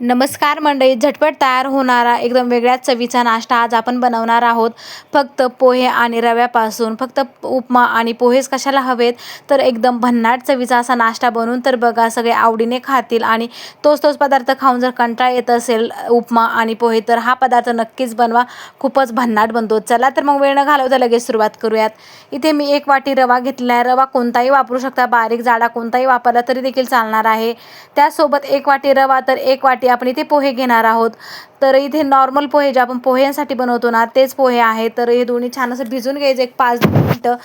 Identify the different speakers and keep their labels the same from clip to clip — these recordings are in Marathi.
Speaker 1: नमस्कार मंडळी झटपट तयार होणारा एकदम वेगळ्याच चवीचा नाश्ता आज आपण बनवणार आहोत. फक्त पोहे आणि रव्यापासून फक्त उपमा आणि पोहेच कशाला हवेत? तर एकदम भन्नाट चवीचा असा नाश्ता बनवून तर बघा सगळे आवडीने खातील आणि तोच तोच पदार्थ खाऊन जर कंटाळा येत असेल उपमा आणि पोहे तर हा पदार्थ नक्कीच बनवा. खूपच भन्नाट बनतो. चला तर मग वेळ न घालवता लगेच सुरुवात करूयात. इथे मी एक वाटी रवा घेतला आहे. रवा कोणताही वापरू शकता. बारीक जाडा कोणताही वापरला तरी देखील चालणार आहे. त्यासोबत एक वाटी रवा तर एक वाटी आपण इथे पोहे घेणार आहोत. तर इथे नॉर्मल पोहे जे आपण पोह्यांसाठी बनवतो ना तेच पोहे आहेत. तर हे दोन्ही छान असं भिजून घ्यायचं एक पाच मिनटं.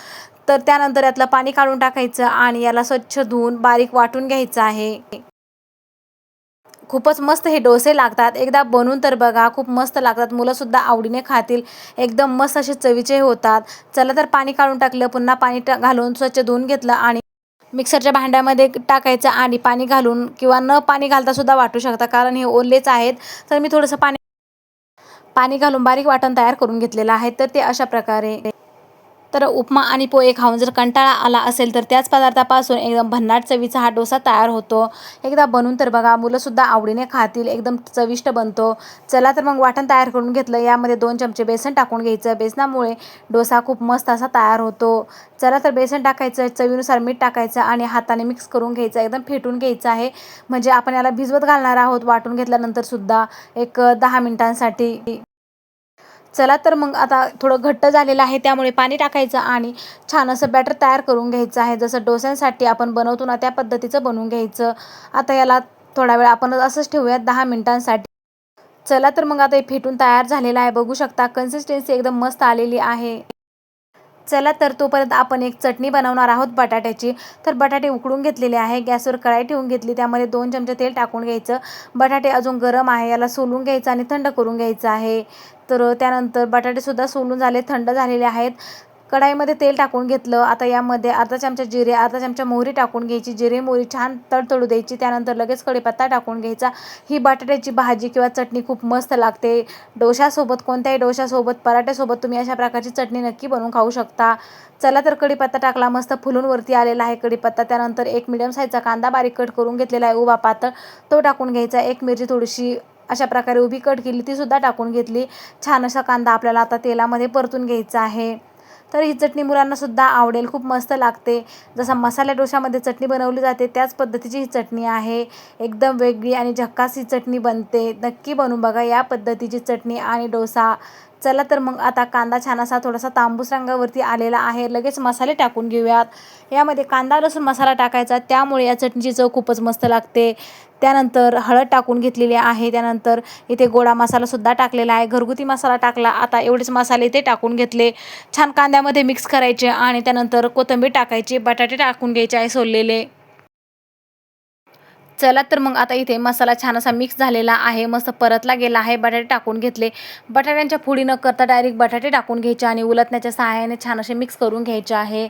Speaker 1: तर त्यानंतर यातलं पाणी काढून टाकायचं आणि याला स्वच्छ धुवून बारीक वाटून घ्यायचं आहे. खूपच मस्त हे डोसे लागतात. एकदा बनवून तर बघा खूप मस्त लागतात. मुलंसुद्धा आवडीने खातील. एकदम मस्त असे चवीचे होतात. चला तर पाणी काढून टाकलं पुन्हा पाणी घालून स्वच्छ धुवून घेतलं आणि मिक्सरच्या भांड्यामध्ये टाकायचं आणि पाणी घालून किंवा न पाणी घालता सुद्धा वाटू शकता कारण हे ओलेच आहेत. तर मी थोडंसं पाणी पाणी घालून बारीक वाटण तयार करून घेतलेलं आहे. तर ते अशा प्रकारे तर उपमा आणि पोहे खाऊन जर कंटाळा आला असेल तर त्याच पदार्थापासून एकदम भन्नाट चवीचा हा डोसा तयार होतो. एकदा बनवून तर बघा मुलंसुद्धा आवडीने खातील एकदम चविष्ट बनतो. चला तर मग वाटण तयार करून घेतलं. यामध्ये दोन चमचे बेसन टाकून घ्यायचं. बेसनामुळे डोसा खूप मस्त असा तयार होतो. चला तर बेसन टाकायचं चवीनुसार मीठ टाकायचं आणि हाताने मिक्स करून घ्यायचं. एकदम फेटून घ्यायचं आहे. म्हणजे आपण याला भिजवत घालणार आहोत. वाटून घेतल्यानंतरसुद्धा एक दहा मिनटांसाठी. चला तर मग आता थोडं घट्ट झालेलं आहे त्यामुळे पाणी टाकायचं आणि छान असं बॅटर तयार करून घ्यायचं आहे. जसं डोस्यांसाठी आपण बनवतो ना त्या पद्धतीचं बनवून घ्यायचं. आता याला थोडा वेळ आपण असंच ठेवूयात दहा मिनटांसाठी. चला तर मग आता हे फेटून तयार झालेलं आहे. बघू शकता कन्सिस्टन्सी एकदम मस्त आलेली आहे. चला तर तोपर्यंत आपण एक चटणी बनवणार आहोत बटाट्याची. तर बटाटे उकडून घेतलेले आहे. गॅसवर कढाई ठेवून घेतली. त्यामध्ये दोन चमचे तेल टाकून घ्यायचं. बटाटे अजून गरम आहे. याला सोलून घ्यायचं आणि थंड करून घ्यायचं आहे. तर त्यानंतर बटाटेसुद्धा सोलून झाले थंड झालेले आहेत. कढाईमध्ये तेल टाकून घेतलं. आता यामध्ये अर्धा चमचा जिरे अर्धा चमचा मोहरी टाकून घ्यायची. जिरे मोहरी छान तडतडू द्यायची. त्यानंतर लगेच कढीपत्ता टाकून घ्यायचा. ही बटाट्याची भाजी किंवा चटणी खूप मस्त लागते. डोशासोबत कोणत्याही डोशासोबत पराठ्यासोबत तुम्ही अशा प्रकारची चटणी नक्की बनवून खाऊ शकता. चला तर कढीपत्ता टाकला. मस्त फुलून वरती आलेला आहे कढीपत्ता. त्यानंतर एक मिडियम साईजचा कांदा बारीक कट करून घेतलेला आहे. उभा पातळ तो टाकून घ्यायचा. एक मिरची थोडीशी अशा प्रकारे उभी कट केली तीसुद्धा टाकून घेतली. छान असा कांदा आपल्याला आता तेलामध्ये परतून घ्यायचा आहे. तर ही चटणी मुलांनासुद्धा आवडेल खूप मस्त लागते. जसा मसाला डोशामध्ये चटणी बनवली जाते त्याच पद्धतीची ही चटणी आहे. एकदम वेगळी आणि झक्कास ही चटणी बनते. नक्की बनवून बघा या पद्धतीची चटणी आणि डोसा. चला तर मग आता कांदा छान असा थोडासा तांबूस रंगावरती आलेला आहे. लगेच मसाले टाकून घेऊयात. यामध्ये कांदा लसूण मसाला टाकायचा. त्यामुळे या चटणीची चव खूपच मस्त लागते. त्यानंतर हळद टाकून घेतलेली आहे. त्यानंतर इथे गोडा मसालासुद्धा टाकलेला आहे. घरगुती मसाला टाकला. आता एवढेच मसाले इथे टाकून घेतले. छान कांद्यामध्ये मिक्स करायचे आणि त्यानंतर कोथिंबीर टाकायची. बटाटे टाकून घ्यायचे आहे सोललेले. चला तर मग आता इथे मसाला छान असा मिक्स झालेला आहे. मस्त परतला गेला आहे. बटाटे टाकून घेतले. बटाट्यांच्या फोडी न करता डायरेक्ट बटाटे टाकून घ्यायचे आणि उलटण्याच्या सहाय्याने छान असे मिक्स करून घ्यायचे आहे.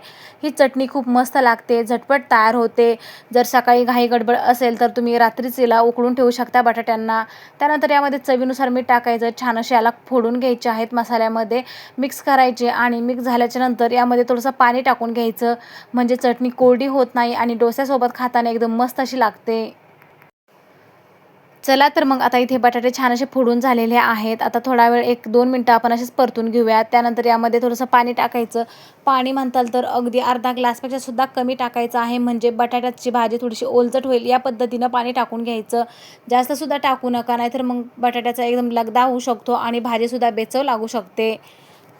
Speaker 1: ही चटणी खूप मस्त लागते. झटपट तयार होते. जर सकाळी घाई गडबड असेल तर तुम्ही रात्रीच याला उकळून ठेवू शकता बटाट्यांना. त्यानंतर यामध्ये चवीनुसार मीठ टाकायचं. छान असे याला फोडून घ्यायचे आहेत मसाल्यामध्ये. मिक्स करायचे आणि मिक्स झाल्याच्यानंतर यामध्ये थोडंसं पाणी टाकून घ्यायचं. म्हणजे चटणी कोरडी होत नाही आणि डोस्यासोबत खाताना एकदम मस्त अशी लागते. चला तर मग आता इथे बटाटे छान असे फोडून झालेले आहेत. आता थोडा वेळ एक दोन मिनटं आपण असेच परतून घेऊयात त्यानंतर यामध्ये थोडंसं पाणी टाकायचं. पाणी म्हणताल तर अगदी अर्धा ग्लासपेक्षा सुद्धा कमी टाकायचं आहे. म्हणजे बटाट्याची भाजी थोडीशी ओलचट होईल. या पद्धतीनं पाणी टाकून घ्यायचं. जास्तसुद्धा टाकू नका नाहीतर मग बटाट्याचा एकदम लगदा होऊ शकतो आणि भाजीसुद्धा बेचव लागू शकते.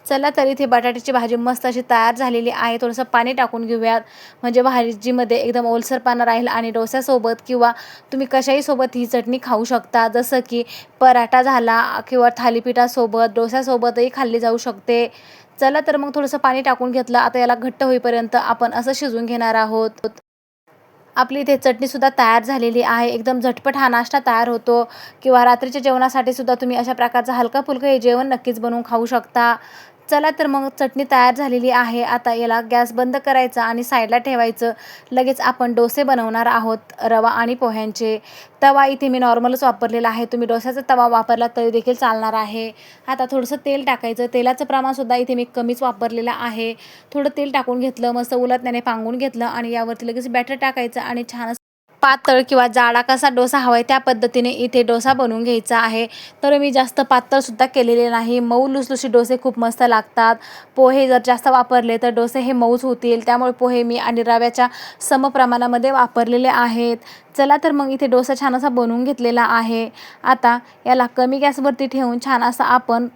Speaker 1: चला तर इथे बटाट्याची भाजी मस्त अशी तयार झालेली आहे. थोडंसं पाणी टाकून घेऊयात. म्हणजे भाजीमध्ये एकदम ओलसरपणा राहील आणि डोस्यासोबत किंवा तुम्ही कशाही सोबत ही चटणी खाऊ शकता. जसं की पराठा झाला किंवा थालीपीठासोबत डोस्यासोबतही खाल्ली जाऊ शकते. चला तर मग थोडंसं पाणी टाकून घेतलं. आता याला घट्ट होईपर्यंत आपण असं शिजून घेणार आहोत. आपली इथे चटणीसुद्धा तयार झालेली आहे. एकदम झटपट हा नाश्ता तयार होतो किंवा रात्रीच्या जेवणासाठी सुद्धा तुम्ही अशा प्रकारचं हलका फुलकं हे जेवण नक्कीच बनवून खाऊ शकता. चला तर मग चटणी तयार झालेली आहे. आता याला गॅस बंद करायचा आणि साईडला ठेवायचं. लगेच आपण डोसे बनवणार आहोत रवा आणि पोह्यांचे. तवा इथे मी नॉर्मलच वापरलेला आहे. तुम्ही डोस्याचा तवा वापरला तरी देखील चालणार आहे. आता थोडंसं तेल टाकायचं. तेलाचं प्रमाणसुद्धा इथे मी कमीच वापरलेलं आहे. थोडं तेल टाकून घेतलं मस्त उलटण्याने पांगून घेतलं आणि यावरती लगेच बॅटर टाकायचं आणि छान पातळ किंवा जाडा कसा डोसा हवा आहे त्या पद्धतीने इथे डोसा बनवून घ्यायचा आहे. तर मी जास्त पातळसुद्धा केलेले नाही. मऊ लुसलुशी डोसे खूप मस्त लागतात. पोहे जर जास्त वापरले तर डोसे हे मऊच होतील. त्यामुळे पोहे मी आणि रव्याच्या समप्रमाणामध्ये वापरलेले आहेत. चला तर मग इथे डोसा छान असा बनवून घेतलेला आहे. आता याला कमी गॅसवरती ठेवून छान असा आपण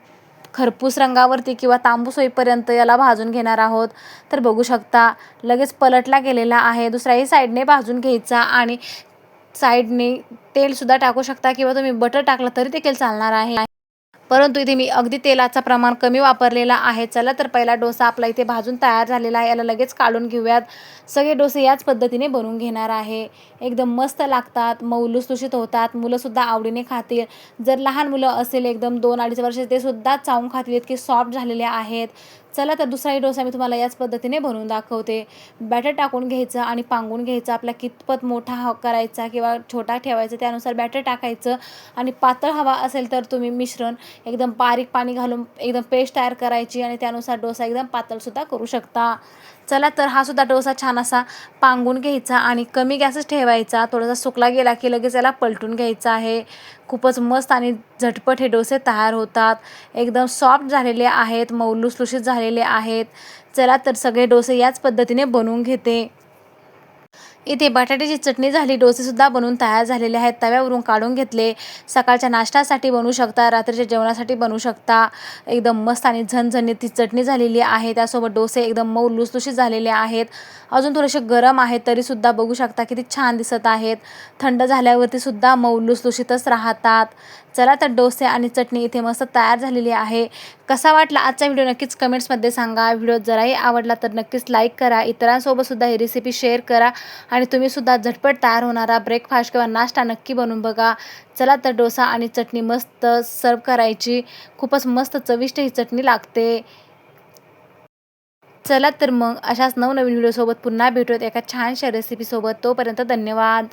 Speaker 1: खरपूस रंगावरती किंवा तांबूस होईपर्यंत याला भाजून घेणार आहोत. तर बघू शकता लगेच पलटला गेलेला आहे. दुसऱ्याही साईडने भाजून घ्यायचा आणि साईडने तेलसुद्धा टाकू शकता किंवा तुम्ही बटर टाकलं तरी देखील चालणार आहे. परंतु इथे मी अगदी तेलाचा प्रमाण कमी वापरलेला आहे. चला तर पहिला डोसा आपला इथे भाजून तयार झालेला आहे. याला लगेच काढून घेऊयात. सगळे डोसे याच पद्धतीने बनवून घेणार आहे. एकदम मस्त लागतात. मऊ लुसलुशीत होतात. मुलंसुद्धा आवडीने खातील. जर लहान मुलं असेल एकदम दोन अडीच वर्ष ते सुद्धा चावून खातील. इतके सॉफ्ट झालेले आहेत. चला तर दुसराही डोसा मी तुम्हाला याच पद्धतीने बनवून दाखवते. बॅटर टाकून घ्यायचं आणि पांगून घ्यायचं. आपला कितपत मोठा हा करायचा किंवा छोटा ठेवायचा त्यानुसार बॅटर टाकायचं. आणि पातळ हवा असेल तर तुम्ही मिश्रण एकदम बारीक पाणी घालून एकदम पेस्ट तयार करायची आणि त्यानुसार डोसा एकदम पातळसुद्धा करू शकता. चला तर हा सुद्धा डोसा छान असा पांगून घ्यायचा आणि कमी गॅसच ठेवायचा. थोडासा सुकला गेला की लगेच याला पलटून घ्यायचा आहे. खूपच मस्त आणि झटपट हे डोसे तयार होतात. एकदम सॉफ्ट झालेले आहेत. मऊ लुसलुशीत झालेले आहेत. चला तर सगळे डोसे याच पद्धतीने बनवून घेते. इथे बटाट्याची चटणी झाली डोसेसुद्धा बनवून तयार झालेले आहेत. तव्यावरून काढून घेतले. सकाळच्या नाश्त्यासाठी बनवू शकता रात्रीच्या जेवणासाठी बनवू शकता. एकदम मस्त आणि झणझणीत ती चटणी झालेली आहे. त्यासोबत डोसे एकदम मऊ लुसलुशीत झालेले आहेत. अजून थोडेसे गरम आहेत तरीसुद्धा बघू शकता किती छान दिसत आहेत. थंड झाल्यावरती सुद्धा मऊ लुसलुशीतच राहतात. चला तर डोसे आणि चटणी इथे मस्त तयार झालेली आहे. कसा वाटला आजचा व्हिडिओ नक्कीच कमेंट्समध्ये सांगा. व्हिडिओ जराही आवडला तर नक्कीच लाईक करा. इतरांसोबतसुद्धा ही रेसिपी शेअर करा. आणि तुम्हीसुद्धा झटपट तयार होणारा ब्रेकफास्ट किंवा नाश्ता नक्की बनवून बघा. चला तर डोसा आणि चटणी मस्त सर्व करायची. खूपच मस्त चविष्ट ही चटणी लागते. चला तर मग अशाच नवनवीन व्हिडिओसोबत पुन्हा भेटूयात. एका छानशा रेसिपीसोबत तोपर्यंत धन्यवाद.